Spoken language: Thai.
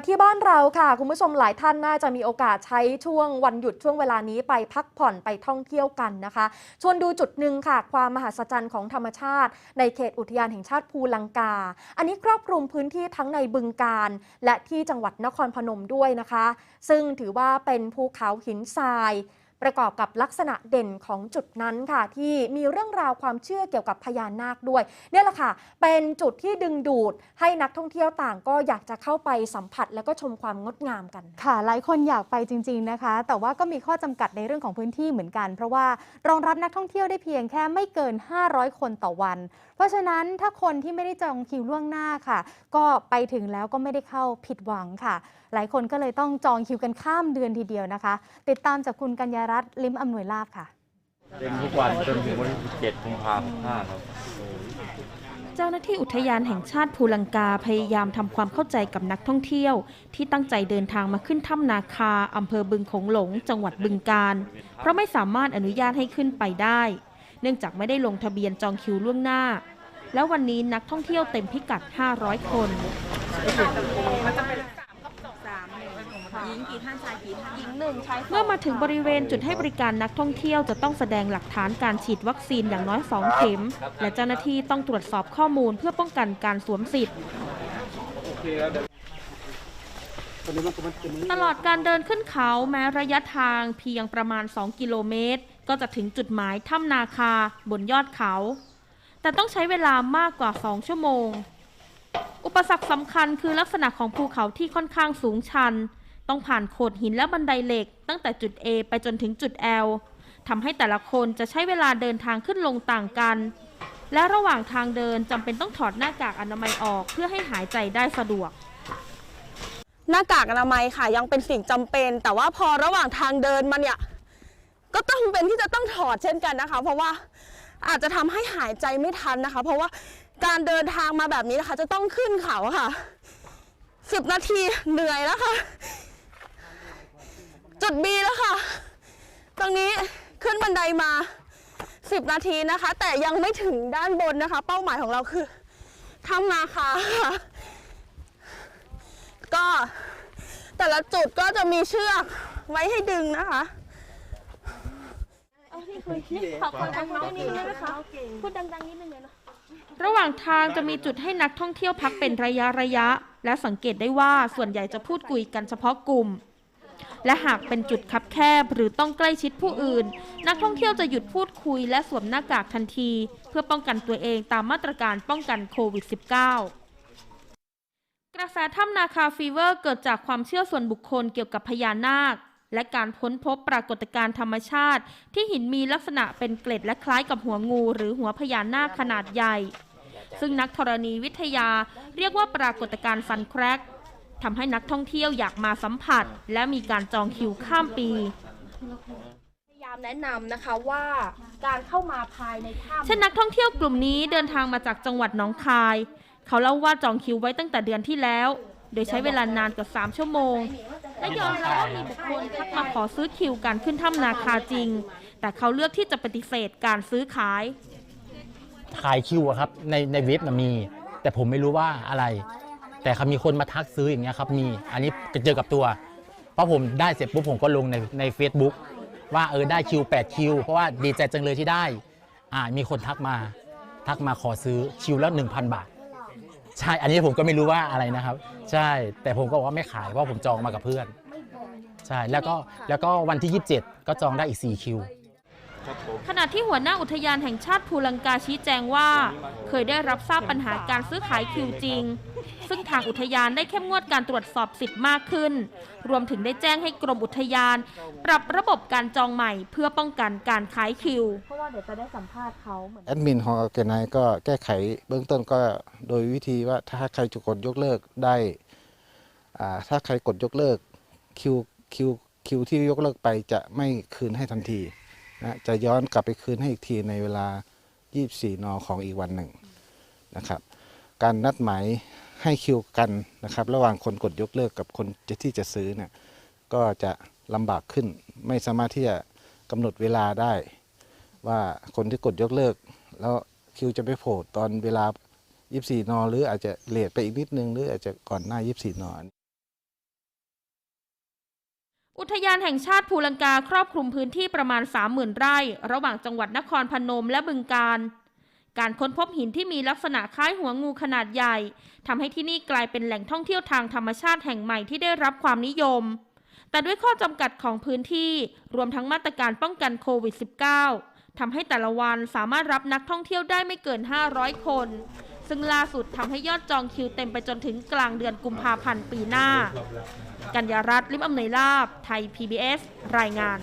มาที่บ้านเราค่ะ คุณผู้ชมหลายท่านน่าจะมีโอกาสใช้ช่วงวันหยุดช่วงเวลานี้ไปพักผ่อนไปท่องเที่ยวกันนะคะชวนดูจุดหนึ่งค่ะ ความมหัศจรรย์ของธรรมชาติ ในเขตอุทยานแห่งชาติภูลังกา อันนี้ครอบคลุมพื้นที่ทั้งในบึงการ และที่จังหวัดนครพนมด้วยนะคะ ซึ่งถือว่าเป็นภูเขาหินทราย ประกอบกับลักษณะเด่นของจุดนั้นค่ะ ที่มีเรื่องราวความเชื่อเกี่ยวกับพญานาคด้วยเนี่ยแหละค่ะ เป็นจุดที่ดึงดูดให้นักท่องเที่ยวต่างก็อยากจะเข้าไปสัมผัส แล้วก็ชมความงดงามกัน ค่ะ หลายคนอยากไปจริง ๆนะคะ แต่ว่าก็มีข้อจำกัดในเรื่องของพื้นที่เหมือนกัน เพราะว่ารองรับนักท่องเที่ยวได้เพียงแค่ไม่เกิน 500 คนต่อวัน เพราะฉะนั้นถ้าคนที่ไม่ได้จองคิวล่วงหน้าค่ะ ก็ไปถึงแล้วก็ไม่ได้เข้าผิดหวังค่ะ หลายคนก็เลยต้องจองคิวกันข้ามเดือนทีเดียวนะคะ ติดตามจากคุณกัญญารัตน์ลิมอำนวยลาบค่ะ เต็มทุกวันจนถึงวันที่17กุมภาพันธ์65ครับ เจ้าหน้าที่อุทยานแห่งชาติภูลังกาพยายามทำความเข้าใจกับนักท่องเที่ยว ที่ตั้งใจเดินทางมาขึ้นถ้ำนาคาอำเภอบึงโขงหลง จังหวัดบึงกาฬเพราะไม่สามารถอนุญาตให้ขึ้นไปได้ เนื่องจากไม่ได้ลงทะเบียนจองคิวล่วงหน้า แล้ววันนี้นักท่องเที่ยวเต็มพิกัด 500 คน เมื่อมาถึงบริเวณจุดให้บริการนักท่องเที่ยวจะต้องแสดงหลักฐานการฉีดวัคซีนอย่างน้อย 2 เข็ม และเจ้าหน้าที่ต้องตรวจสอบข้อมูลเพื่อป้องกันการสวมสิทธิ์ตลอดการเดินขึ้นเขาแม้ระยะทางเพียงประมาณ 2 กิโลเมตร ก็จะถึงจุดหมายถ้ำนาคาบนยอดเขา แต่ต้องใช้เวลามากกว่า 2 ชั่วโมง อุปสรรคสำคัญคือลักษณะของภูเขาที่ค่อนข้างสูงชัน ต้องผ่านโขดหินและบันไดเหล็ก ตั้งแต่จุด A ไปจนถึงจุด L ทำให้แต่ละคนจะใช้เวลาเดินทางขึ้นลงต่างกัน และระหว่างทางเดินจำเป็นต้องถอดหน้ากากอนามัยออกเพื่อให้หายใจได้สะดวก หน้ากากอนามัยค่ะยังเป็นสิ่งจำเป็น แต่ว่าพอระหว่างทางเดินมาเนี่ยก็ต้องเป็นที่จะต้องถอดเช่นกันนะคะ เพราะว่าอาจจะทำให้หายใจไม่ทันนะคะ เพราะว่าการเดินทางมาแบบนี้นะคะ จะต้องขึ้นเขาค่ะสิบนาทีเหนื่อยแล้วค่ะ จุด B แล้วค่ะ ตรงนี้ขึ้นบันไดมา 10 นาทีนะคะ แต่ยังไม่ถึงด้านบนนะคะ เป้าหมายของเราคือถ้ำนาคาค่ะก็แต่ละจุดก็จะมีเชือกไว้ให้ดึงนะคะระหว่างทางจะมีจุดให้นักท่องเที่ยวพักเป็นระยะระยะ และสังเกตได้ว่าส่วนใหญ่จะพูดคุยกันเฉพาะกลุ่ม และหากเป็นจุดคับแคบหรือต้องใกล้ชิดผู้อื่น นักท่องเที่ยวจะหยุดพูดคุยและสวมหน้ากากทันที เพื่อป้องกันตัวเองตามมาตรการป้องกันโควิด -19 กระแสถ้ำนาคาฟีเวอร์เกิดจากความเชื่อส่วนบุคคลเกี่ยวกับพญานาค และการพ้นพบปรากฏการณ์ธรรมชาติ ที่หินมีลักษณะเป็นเกล็ดและคล้ายกับหัวงูหรือหัวพญานาคขนาดใหญ่ ซึ่งนักธรณีวิทยาเรียกว่าปรากฏการณ์ฟันแครก ทำให้นักท่องเที่ยวอยากมาสัมผัส และมีการจองคิวข้ามปี พยายามแนะนำนะคะว่าการเข้ามาภายในถ้ำเช่นนักท่องเที่ยวกลุ่มนี้เดินทางมาจากจังหวัดหนองคาย เขาเล่าว่าจองคิวไว้ตั้งแต่เดือนที่แล้ว โดยใช้เวลานานกว่า 3 ชั่วโมง และยอมรับว่ามีบุคคลทักมาขอซื้อคิวการขึ้นถ้ำนาคาจริง แต่เขาเลือกที่จะปฏิเสธการซื้อขายขายคิวอะครับในในเว็บน่ะมี แต่ผมไม่รู้ว่าอะไร แต่เขามีคนมาทักซื้ออย่างเงี้ยครับมีอันนี้เจอกับตัวเพราะผมได้เสร็จปุ๊บผมก็ลงในใน Facebook ว่าเออได้คิว8คิวเพราะว่าดีใจจังเลยที่ได้อ่ามีคนทักมาทักมาขอซื้อคิวละ1,000 บาท ใช่อันนี้ผมก็ไม่รู้ว่าอะไรนะครับ ใช่แต่ผมก็บอกว่าไม่ขายเพราะผมจองมากับเพื่อน ใช่แล้วก็แล้วก็วันที่ 27 ก็จองได้อีก4คิว ขณะที่หัวหน้าอุทยานแห่งชาติภูลังกาชี้แจงว่า เคยได้รับทราบปัญหาการซื้อขายคิวจริง ซึ่งทางอุทยานได้เข้มงวดการตรวจสอบสิทธิ์มากขึ้น รวมถึงได้แจ้งให้กรมอุทยาน ปรับระบบการจองใหม่เพื่อป้องกันการขายคิว เพราะว่าเดี๋ยวจะได้สัมภาษณ์เขาเหมือนแอดมินของออร์แกไนก็แก้ไขเบื้องต้นก็โดยวิธีว่าถ้าใครจะกดยกเลิกได้อ่าถ้าใครกดยกเลิกคิวคิวคิวที่ยกเลิกไปจะไม่คืนให้ทันที นะจะย้อนกลับไปคืนให้อีกทีในเวลา 24 นของอีกวันหนึ่งนะครับ การนัดหมายให้คิวกันนะครับ ระหว่างคนกดยกเลิกกับคนที่จะซื้อเนี่ยก็จะลำบากขึ้น ไม่สามารถที่จะกำหนดเวลาได้ ว่าคนที่กดยกเลิก แล้วคิวจะไปโผล่ตอนเวลา 24 น หรืออาจจะเลทไปอีกนิดนึง หรืออาจจะก่อนหน้า 24 น อุทยานแห่งชาติภูลังกาครอบคลุมพื้นที่ประมาณ 30,000 ไร่ ระหว่างจังหวัดนครพนมและบึงกาฬ การค้นพบหินที่มีลักษณะคล้ายหัวงูขนาดใหญ่ทำให้ที่นี่กลายเป็นแหล่งท่องเที่ยวทางธรรมชาติแห่งใหม่ที่ได้รับความนิยม แต่ด้วยข้อจำกัดของพื้นที่ รวมทั้งมาตรการป้องกันโควิด -19 ทำให้แต่ละวันสามารถรับนักท่องเที่ยวได้ไม่เกิน 500 คน ซึ่งล่าสุดทำให้ยอดจองคิวเต็มไปจนถึงกลางเดือนกุมภาพันธ์ปีหน้า กัญญารัตน์ลิมอำนวยลาบ ไทย PBS รายงาน